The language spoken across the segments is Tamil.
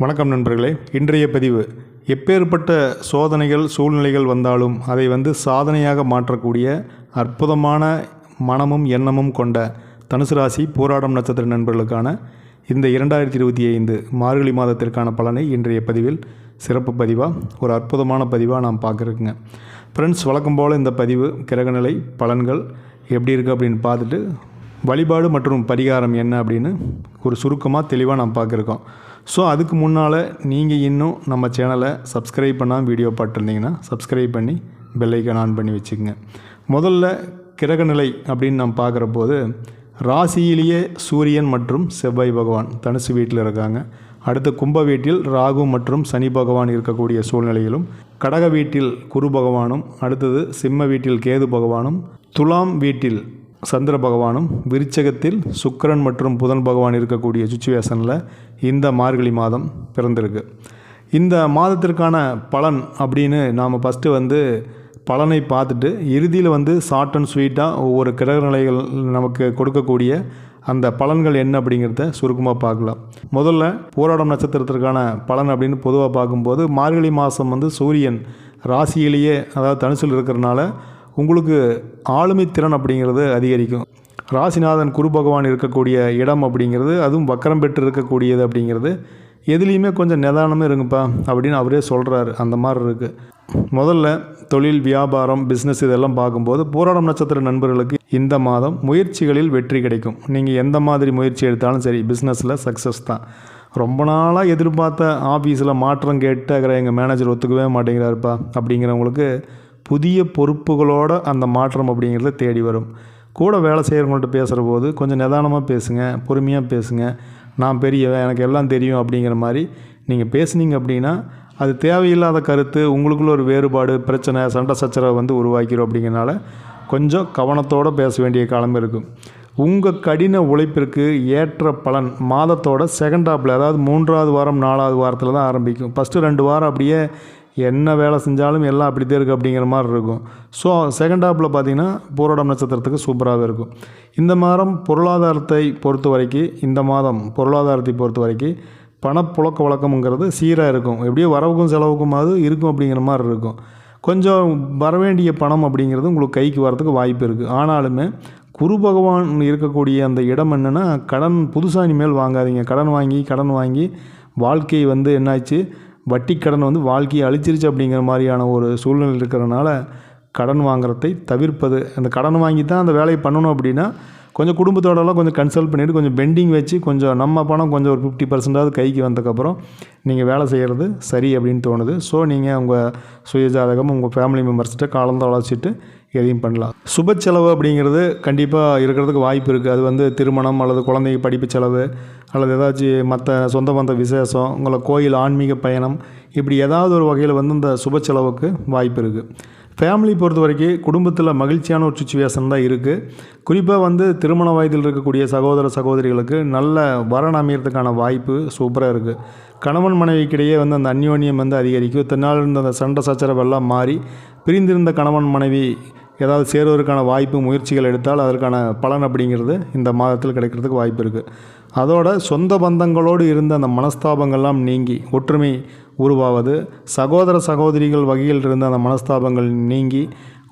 வணக்கம் நண்பர்களே. இன்றைய பதிவு எப்பேற்பட்ட சோதனைகள் சூழ்நிலைகள் வந்தாலும் அதை வந்து சாதனையாக மாற்றக்கூடிய அற்புதமான மனமும் எண்ணமும் கொண்ட தனுசு ராசி போராடம் நட்சத்திர நண்பர்களுக்கான இந்த இரண்டாயிரத்தி இருபத்தி ஐந்து மார்கழி மாதத்திற்கான பலனை இன்றைய பதிவில் சிறப்பு பதிவாக ஒரு அற்புதமான பதிவாக நாம் பார்க்குறேங்க ஃப்ரெண்ட்ஸ் வழக்கம் போல் இந்த பதிவு கிரகநிலை பலன்கள் எப்படி இருக்குது அப்படின்னு பார்த்துட்டு வழிபாடு மற்றும் பரிகாரம் என்ன அப்படின்னு ஒரு சுருக்கமாக தெளிவாக நாம் பார்க்குறோம். ஸோ அதுக்கு முன்னால் நீங்கள் இன்னும் நம்ம சேனலை சப்ஸ்கிரைப் பண்ணாமல் வீடியோ பார்த்துருந்தீங்கன்னா சப்ஸ்கிரைப் பண்ணி பெல்லைக்கன் ஆன் பண்ணி வச்சுக்கோங்க. முதல்ல கிரகநிலை அப்படின்னு நாம் பார்க்குற போது ராசியிலேயே சூரியன் மற்றும் செவ்வாய் பகவான் தனுசு வீட்டில் இருக்காங்க. அடுத்து கும்ப வீட்டில் ராகு மற்றும் சனி பகவான் இருக்கக்கூடிய சூழ்நிலையிலும் கடக வீட்டில் குரு பகவானும் அடுத்தது சிம்ம வீட்டில் கேது பகவானும் துலாம் வீட்டில் சந்திர பகவானும் விருச்சகத்தில் சுக்கிரன் மற்றும் புதன் பகவான் இருக்கக்கூடிய சுச்சுவேஷனில் இந்த மார்கழி மாதம் பிறந்திருக்கு. இந்த மாதத்திற்கான பலன் அப்படின்னு நாம் ஃபஸ்ட்டு வந்து பலனை பார்த்துட்டு இறுதியில் வந்து ஷார்ட் அண்ட் ஸ்வீட்டாக ஒவ்வொரு கிரகநிலைகள் நமக்கு கொடுக்கக்கூடிய அந்த பலன்கள் என்ன அப்படிங்கிறத சுருக்கமாக பார்க்கலாம். முதல்ல போராடம் நட்சத்திரத்திற்கான பலன் அப்படின்னு பொதுவாக பார்க்கும்போது மார்கழி மாதம் வந்து சூரியன் ராசியிலேயே அதாவது தனுசில் இருக்கிறனால உங்களுக்கு ஆளுமை திறன் அப்படிங்கிறது அதிகரிக்கும். ராசிநாதன் குரு பகவான் இருக்கக்கூடிய இடம் அப்படிங்கிறது அதுவும் வக்கரம் பெற்று இருக்கக்கூடியது அப்படிங்கிறது. எதுலேயுமே கொஞ்சம் நிதானமே இருங்கப்பா அப்படின்னு அவரே சொல்கிறாரு அந்த மாதிரி இருக்குது முதல்ல தொழில் வியாபாரம் பிஸ்னஸ் இதெல்லாம் பார்க்கும்போது போராடம் நட்சத்திர நண்பர்களுக்கு இந்த மாதம் முயற்சிகளில் வெற்றி கிடைக்கும். நீங்கள் எந்த மாதிரி முயற்சி எடுத்தாலும் சரி பிஸ்னஸில் சக்ஸஸ் தான். ரொம்ப நாளாக எதிர்பார்த்த ஆஃபீஸில் மாற்றம் கேட்டுக்கிற எங்கள் மேனேஜர் ஒத்துக்கவே மாட்டேங்கிறாருப்பா அப்படிங்கிறவங்களுக்கு புதிய பொறுப்புகளோட அந்த மாற்றம் அப்படிங்கிறத தேடி வரும். கூட வேலை செய்கிறவங்கள்ட்ட பேசுகிற போது கொஞ்சம் நிதானமாக பேசுங்க பொறுமையாக பேசுங்க. நான் பெரியவன் எனக்கு எல்லாம் தெரியும் அப்படிங்கிற மாதிரி நீங்கள் பேசுனீங்க அப்படின்னா அது தேவையில்லாத கருத்து உங்களுக்குள்ள ஒரு வேறுபாடு பிரச்சனை சண்டை சச்சரவை வந்து உருவாக்கிறோம் அப்படிங்கிறனால கொஞ்சம் கவனத்தோடு பேச வேண்டிய காலம் இருக்கும். உங்கள் கடின உழைப்பிற்கு ஏற்ற பலன் மாதத்தோட செகண்ட் ஹாப்பில் அதாவது மூன்றாவது வாரம் நாலாவது வாரத்தில் தான் ஆரம்பிக்கும். ஃபஸ்ட்டு ரெண்டு வாரம் அப்படியே என்ன வேலை செஞ்சாலும் எல்லாம் அப்படி தான் இருக்குது அப்படிங்கிற மாதிரி இருக்கும். ஸோ செகண்ட் ஹாப்பில் பார்த்தீங்கன்னா பூரோடம் நட்சத்திரத்துக்கு சூப்பராகவே இருக்கும். இந்த மாதம் பொருளாதாரத்தை பொறுத்த வரைக்கும் இந்த மாதம் பொருளாதாரத்தை பொறுத்த வரைக்கும் பணப்புழக்க வழக்கம்ங்கிறது சீராக இருக்கும். எப்படியோ வரவுக்கும் செலவுக்குமாவது இருக்கும் அப்படிங்கிற மாதிரி இருக்கும். கொஞ்சம் வரவேண்டிய பணம் அப்படிங்கிறது உங்களுக்கு கைக்கு வரதுக்கு வாய்ப்பு இருக்குது ஆனாலுமே குரு பகவான் இருக்கக்கூடிய அந்த இடம் என்னென்னா கடன் புதுசாக இனிமேல் வாங்காதீங்க. கடன் வாங்கி கடன் வாங்கி வாழ்க்கை வந்து என்னாச்சு? வட்டி கடன் வந்து வாழ்க்கையை அழிச்சிருச்சு அப்படிங்கிற மாதிரியான ஒரு சூழ்நிலை இருக்கிறனால கடன் வாங்குறதை தவிர்ப்பது. அந்த கடன் வாங்கி தான் அந்த வேலையை பண்ணணும் அப்படின்னா கொஞ்சம் குடும்பத்தோடலாம் கொஞ்சம் கன்சல்ட் பண்ணிவிட்டு கொஞ்சம் பெண்டிங் வச்சு கொஞ்சம் நம்ம பணம் கொஞ்சம் ஒரு ஃபிஃப்டி பர்சன்டாவது கைக்கு வந்ததுக்கப்புறம் நீங்கள் வேலை செய்கிறது சரி அப்படின்னு தோணுது. ஸோ நீங்கள் உங்கள் சுயஜாதகம் உங்கள் ஃபேமிலி மெம்பர்ஸ்கிட்ட கலந்து ஆலோசிச்சுட்டு எதையும் பண்ணலாம். சுப செலவு அப்படிங்கிறது கண்டிப்பாக இருக்கிறதுக்கு வாய்ப்பு இருக்குது அது வந்து திருமணம் அல்லது குழந்தைங்க படிப்பு செலவு அல்லது ஏதாச்சும் மற்ற சொந்த பந்த விசேஷம் உங்களை கோயில் ஆன்மீக பயணம் இப்படி ஏதாவது ஒரு வகையில் வந்து இந்த சுப செலவுக்கு வாய்ப்பு இருக்குது ஃபேமிலி பொறுத்த வரைக்கும் குடும்பத்தில் மகிழ்ச்சியான ஒரு சுச்சுவேஷன் தான் இருக்குது குறிப்பாக வந்து திருமண வயதில் இருக்கக்கூடிய சகோதர சகோதரிகளுக்கு நல்ல வரன் அமையறதுக்கான வாய்ப்பு சூப்பராக இருக்குது கணவன் மனைவிக்கிடையே வந்து அந்த அந்யோன்யம் வந்து அதிகரிக்கும். இத்தனை நாள் இருந்த அந்த சண்டை சச்சரவெல்லாம் மாறி பிரிந்திருந்த கணவன் மனைவி ஏதாவது சேருவதற்கான வாய்ப்பு முயற்சிகள் எடுத்தால் அதற்கான பலன் அப்படிங்கிறது இந்த மாதத்தில் கிடைக்கிறதுக்கு வாய்ப்பு இருக்குது அதோட சொந்த பந்தங்களோடு இருந்த அந்த மனஸ்தாபங்கள்லாம் நீங்கி ஒற்றுமை உருவாவது சகோதர சகோதரிகள் வகையில் இருந்த அந்த மனஸ்தாபங்கள் நீங்கி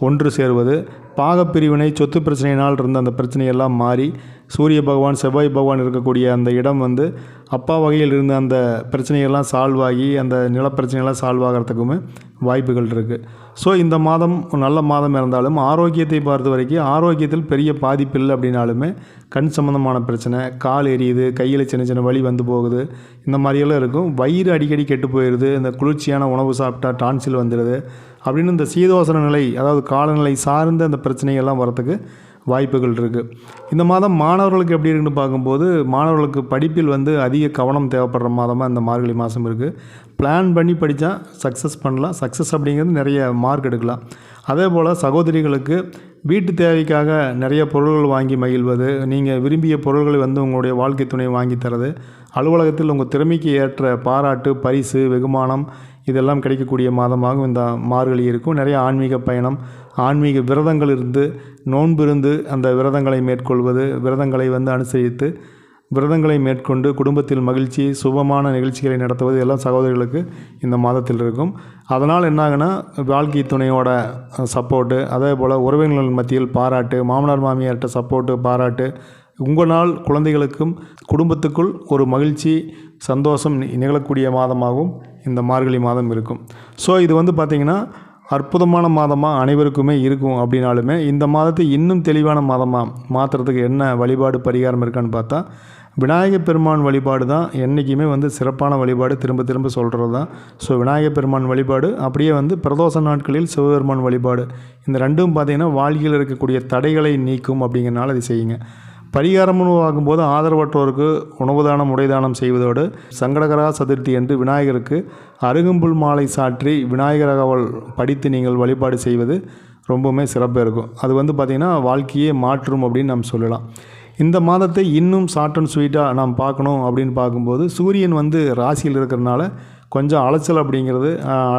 ஒன்று சேருவது பாகப்பிரிவினை சொத்து பிரச்சனையினால் இருந்த அந்த பிரச்சனையெல்லாம் மாறி சூரிய பகவான் செவ்வாய் பகவான் இருக்கக்கூடிய அந்த இடம் வந்து அப்பா வகையில் இருந்த அந்த பிரச்சனையெல்லாம் சால்வ் ஆகி அந்த நிலப்பிரச்சனையெல்லாம் சால்வ் ஆகிறதுக்குமே வாய்ப்புகள் இருக்குது ஸோ இந்த மாதம் நல்ல மாதம் இருந்தாலும் ஆரோக்கியத்தை பொறுத்த வரைக்கும் ஆரோக்கியத்தில் பெரிய பாதிப்பு இல்லை அப்படின்னாலுமே கண் சம்மந்தமான பிரச்சனை கால் எரியுது கையில் சின்ன சின்ன வலி வந்து போகுது இந்த மாதிரியெல்லாம் இருக்கும். வயிறு அடிக்கடி கெட்டு போயிடுது இந்த குளிர்ச்சியான உணவு சாப்பிட்டா டான்சில் வந்துடுது அப்படின்னு இந்த சீதோசன நிலை அதாவது காலநிலை சார்ந்த அந்த பிரச்சனைகள்லாம் வரத்துக்கு வாய்ப்புகள் இருக்குது இந்த மாதம் மாணவர்களுக்கு எப்படி இருக்குன்னு பார்க்கும்போது மாணவர்களுக்கு படிப்பில் வந்து அதிக கவனம் தேவைப்படுற மாதமாக இந்த மார்கழி மாதம் இருக்குது பிளான் பண்ணி படித்தா சக்ஸஸ் பண்ணலாம். சக்ஸஸ் அப்படிங்கிறது நிறைய மார்க் எடுக்கலாம். அதே போல் சகோதரிகளுக்கு வீட்டு தேவைக்காக நிறைய பொருள்கள் வாங்கி மகிழ்வது நீங்கள் விரும்பிய பொருள்களை வந்து உங்களுடைய வாழ்க்கை துணை வாங்கி தரது அலுவலகத்தில் உங்கள் திறமைக்கு ஏற்ற பாராட்டு பரிசு வெகுமானம் இதெல்லாம் கிடைக்கக்கூடிய மாதமாகவும் இந்த மார்கழி இருக்கும். நிறைய ஆன்மீக பயணம் ஆன்மீக விரதங்கள் இருந்து நோன்பு இருந்து அந்த விரதங்களை மேற்கொள்வது விரதங்களை வந்து அனுசரித்து விரதங்களை மேற்கொண்டு குடும்பத்தில் மகிழ்ச்சி சுபமான நிகழ்ச்சிகளை நடத்துவது எல்லாம் சகோதரிகளுக்கு இந்த மாதத்தில் இருக்கும். அதனால் என்னாகுன்னா வாழ்க்கை துணையோட சப்போர்ட்டு அதே போல் உறவினர்கள் மத்தியில் பாராட்டு மாமனார் மாமியார்கிட்ட சப்போர்ட்டு பாராட்டு உங்களால் குழந்தைகளுக்கும் குடும்பத்துக்குள் ஒரு மகிழ்ச்சி சந்தோஷம் நிகழக்கூடிய மாதமாகவும் இந்த மார்கழி மாதம் இருக்கும். ஸோ இது வந்து பார்த்திங்கன்னா அற்புதமான மாதமாக அனைவருக்குமே இருக்கும் அப்படின்னாலுமே இந்த மாதத்தை இன்னும் தெளிவான மாதமாக மாற்றுறதுக்கு என்ன வழிபாடு பரிகாரம் இருக்கான்னு பார்த்தா விநாயகப் பெருமான் வழிபாடு தான் என்றைக்குமே வந்து சிறப்பான வழிபாடு. திரும்ப திரும்ப சொல்கிறது தான். ஸோ விநாயகப் பெருமான் வழிபாடு அப்படியே வந்து பிரதோஷ நாட்களில் சிவபெருமான் வழிபாடு. இந்த ரெண்டும் பார்த்திங்கன்னா வாழ்க்கையில் இருக்கக்கூடிய தடைகளை நீக்கும் அப்படிங்கிறனால அதை செய்யுங்க. பரிகாரம்னு ஆகும்போது ஆதரவற்றோருக்கு உணவு தானம் உடைதானம் செய்வதோடு சங்கடகரா சதுர்த்தி என்று விநாயகருக்கு அருகம்புல் மாலை சாற்றி விநாயகரகவல் படித்து நீங்கள் வழிபாடு செய்வது ரொம்பவுமே சிறப்பாக இருக்கும். அது வந்து பார்த்திங்கன்னா வாழ்க்கையே மாற்றும் அப்படின்னு நாம் சொல்லலாம். இந்த மாதத்தை இன்னும் ஷார்ட் அண்ட் ஸ்வீட்டாக நாம் பார்க்கணும் அப்படின்னு பார்க்கும்போது சூரியன் வந்து ராசியில் இருக்கிறனால கொஞ்சம் அலைச்சல் அப்படிங்கிறது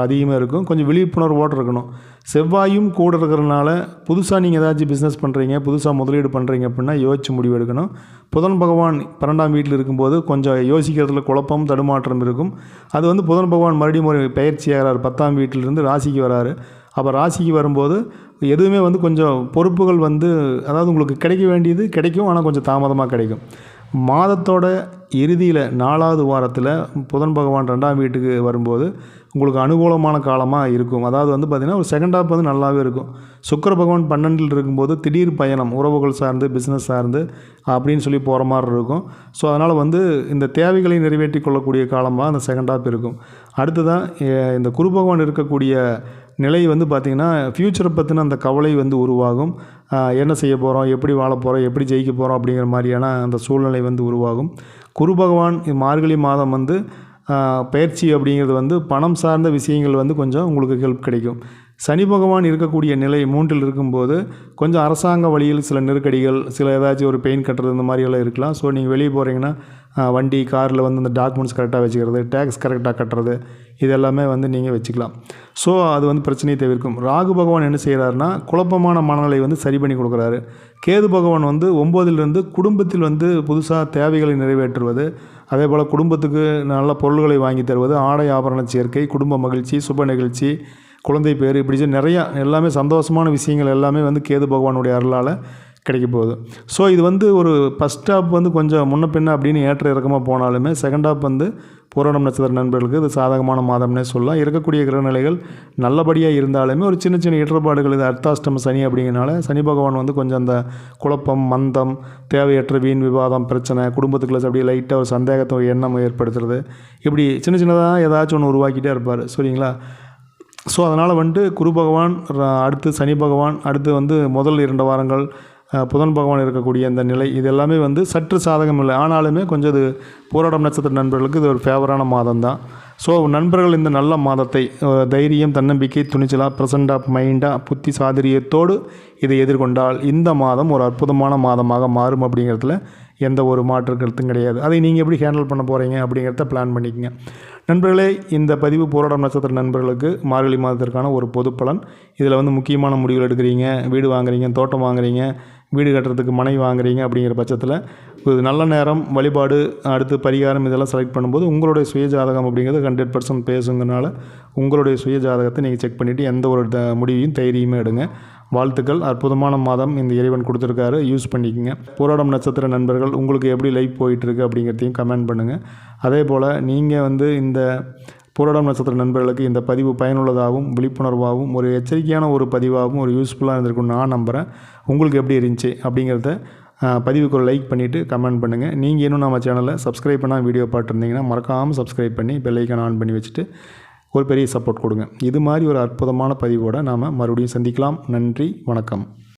அதிகமாக இருக்கும். கொஞ்சம் விழிப்புணர்வோடு இருக்கணும். செவ்வாயும் கூட இருக்கிறதுனால புதுசாக நீங்கள் ஏதாச்சும் பிஸ்னஸ் பண்ணுறீங்க புதுசாக முதலீடு பண்ணுறீங்க அப்படின்னா யோசிச்சு முடிவு எடுக்கணும். புதன் பகவான் பன்னெண்டாம் வீட்டில் இருக்கும்போது கொஞ்சம் யோசிக்கிறதுல குழப்பம் தடுமாற்றம் இருக்கும். அது வந்து புதன் பகவான் மறுபடியும் ஒரு பயிற்சியாகிறார் பத்தாம் வீட்டிலிருந்து ராசிக்கு வராரு. அப்போ ராசிக்கு வரும்போது எதுவுமே வந்து கொஞ்சம் பொறுப்புகள் வந்து அதாவது உங்களுக்கு கிடைக்க வேண்டியது கிடைக்கும் ஆனால் கொஞ்சம் தாமதமாக கிடைக்கும். மாதத்தோட இறுதியில் நாலாவது வாரத்தில் புதன் பகவான் ரெண்டாம் வீட்டுக்கு வரும்போது உங்களுக்கு அனுகூலமான காலமாக இருக்கும். அதாவது வந்து பார்த்திங்கன்னா ஒரு செகண்ட் ஹாப் வந்து நல்லாவே இருக்கும். சுக்கர பகவான் பன்னெண்டில் இருக்கும்போது திடீர் பயணம் உறவுகள் சார்ந்து பிஸ்னஸ் சார்ந்து அப்படின்னு சொல்லி போகிற மாதிரி இருக்கும். ஸோ அதனால் வந்து இந்த தேவைகளை நிறைவேற்றி கொள்ளக்கூடிய காலமாக அந்த செகண்ட் ஹாப் இருக்கும். அடுத்ததான் இந்த குரு பகவான் இருக்கக்கூடிய நிலை வந்து பார்த்திங்கன்னா ஃப்யூச்சரை பற்றின அந்த கவலை வந்து உருவாகும். என்ன செய்ய போகிறோம் எப்படி வாழ போகிறோம் எப்படி ஜெயிக்க போகிறோம் அப்படிங்கிற மாதிரியான அந்த சூழ்நிலை வந்து உருவாகும். குரு பகவான் மார்கழி மாதம் வந்து பயிற்சி அப்படிங்கிறது வந்து பணம் சார்ந்த விஷயங்கள் வந்து கொஞ்சம் உங்களுக்கு ஹெல்ப் கிடைக்கும். சனி பகவான் இருக்கக்கூடிய நிலை மூன்றில் இருக்கும்போது கொஞ்சம் அரசாங்க வழியில் சில நெருக்கடிகள் சில ஏதாச்சும் ஒரு பெயின் கட்டுறது இந்த மாதிரியெல்லாம் இருக்கலாம். ஸோ நீங்கள் வெளியே போகிறீங்கன்னா வண்டி காரில் வந்து அந்த டாக்குமெண்ட்ஸ் கரெக்டாக வச்சுக்கிறது டேக்ஸ் கரெக்டாக கட்டுறது இது எல்லாமே வந்து நீங்கள் வச்சுக்கலாம். ஸோ அது வந்து பிரச்சனையை தவிர்க்கும். ராகு பகவான் என்ன செய்கிறாருன்னா குழப்பமான மனநிலை வந்து சரி பண்ணி கொடுக்குறாரு. கேது பகவான் வந்து ஒம்போதிலிருந்து குடும்பத்தில் வந்து புதுசாக தேவைகளை நிறைவேற்றுவது அதே போல் குடும்பத்துக்கு நல்ல பொருள்களை வாங்கி தருவது ஆடை ஆபரண சேர்க்கை குடும்ப மகிழ்ச்சி சுப நிகழ்ச்சி குழந்தை பேர் இப்படி நிறையா எல்லாமே சந்தோஷமான விஷயங்கள் எல்லாமே வந்து கேது பகவானுடைய அருளால் கிடைக்க போகுது. ஸோ இது வந்து ஒரு ஃபஸ்ட் ஹாப் வந்து கொஞ்சம் முன்ன பின்ன அப்படின்னு ஏற்ற இறக்கமாக போனாலுமே செகண்ட் ஹாப் வந்து பூரணம் நட்சத்திர நண்பர்களுக்கு இது சாதகமான மாதம்னே சொல்லலாம். இருக்கக்கூடிய கிரகநிலைகள் நல்லபடியாக இருந்தாலுமே ஒரு சின்ன சின்ன இடர்பாடுகள் இது அர்த்தாஷ்டம சனி அப்படிங்கிறனால சனி பகவான் வந்து கொஞ்சம் அந்த குழப்பம் மந்தம் தேவையற்ற வீண் விவாதம் பிரச்சனை குடும்பத்துக்குள்ள அப்படியே லைட்டாக ஒரு சந்தேகத்தை ஒரு எண்ணம் ஏற்படுத்துறது. இப்படி சின்ன சின்னதாக ஏதாச்சும் ஒன்று உருவாக்கிட்டே இருப்பார் சரிங்களா? ஸோ அதனால் வந்துட்டு குரு பகவான் அடுத்து சனி பகவான் அடுத்து வந்து முதல் இரண்டு வாரங்கள் புதன் பகவான் இருக்கக்கூடிய அந்த நிலை இது எல்லாமே வந்து சற்று சாதகம் இல்லை. ஆனாலுமே கொஞ்சம் இது போராடம் நட்சத்திர நண்பர்களுக்கு இது ஒரு ஃபேவரான மாதம் தான் ஸோ நண்பர்கள் இந்த நல்ல மாதத்தை தைரியம் தன்னம்பிக்கை துணிச்சலாக ப்ரெசண்ட் ஆஃப் மைண்டாக புத்தி சாதுரியத்தோடு இதை எதிர்கொண்டால் இந்த மாதம் ஒரு அற்புதமான மாதமாக மாறும் அப்படிங்கிறதுல எந்த ஒரு மாற்று கருத்தும் கிடையாது. அதை நீங்கள் எப்படி ஹேண்டில் பண்ண போகிறீங்க அப்படிங்கிறத பிளான் பண்ணிக்கங்க. நண்பர்களே இந்த பதிவு போராடம் நட்சத்திர நண்பர்களுக்கு மார்கழி மாதத்திற்கான ஒரு பொது பலன் இதில் வந்து முக்கியமான முடிவுகள் எடுக்கிறீங்க. வீடு வாங்குறீங்க தோட்டம் வாங்குறீங்க வீடு கட்டுறதுக்கு மனை வாங்குறீங்க அப்படிங்கிற பட்சத்தில் இது நல்ல நேரம் வழிபாடு அடுத்து பரிகாரம் இதெல்லாம் செலக்ட் பண்ணும்போது உங்களுடைய சுய ஜாதகம் அப்படிங்கிறது ஹண்ட்ரட் பர்சன்ட் பேசுங்கனால உங்களுடைய சுய ஜாதகத்தை நீங்கள் செக் பண்ணிவிட்டு எந்த ஒரு த முடிவையும் தைரியமே எடுங்க. வாழ்த்துக்கள். அற்புதமான மாதம் இந்த இறைவன் கொடுத்துருக்காரு. யூஸ் பண்ணிக்கோங்க. போராடம் நட்சத்திர நண்பர்கள் உங்களுக்கு எப்படி லைஃப் போயிட்டுருக்கு அப்படிங்கிறதையும் கமெண்ட் பண்ணுங்கள் அதே போல் நீங்கள் வந்து இந்த போராடம் நட்சத்திர நண்பர்களுக்கு இந்த பதிவு பயனுள்ளதாகவும் விழிப்புணர்வாகவும் ஒரு எச்சரிக்கையான ஒரு பதிவாகவும் ஒரு யூஸ்ஃபுல்லாக இருந்திருக்கும்னு நான் நம்புகிறேன் உங்களுக்கு எப்படி இருந்துச்சு அப்படிங்கிறத பதிவுக்கு ஒரு லைக் பண்ணிவிட்டு கமெண்ட் பண்ணுங்கள் நீங்கள் இன்னும் நம்ம சேனலை சப்ஸ்கிரைப் பண்ணால் வீடியோ பார்த்துருந்தீங்கன்னா மறக்காமல் சப்ஸ்கிரைப் பண்ணி பெல் ஆன் பண்ணி வச்சுட்டு ஒரு பெரிய சப்போர்ட் கொடுங்க. இது மாதிரி ஒரு அற்புதமான பதிவோடு நாம் மறுபடியும் சந்திக்கலாம். நன்றி வணக்கம்.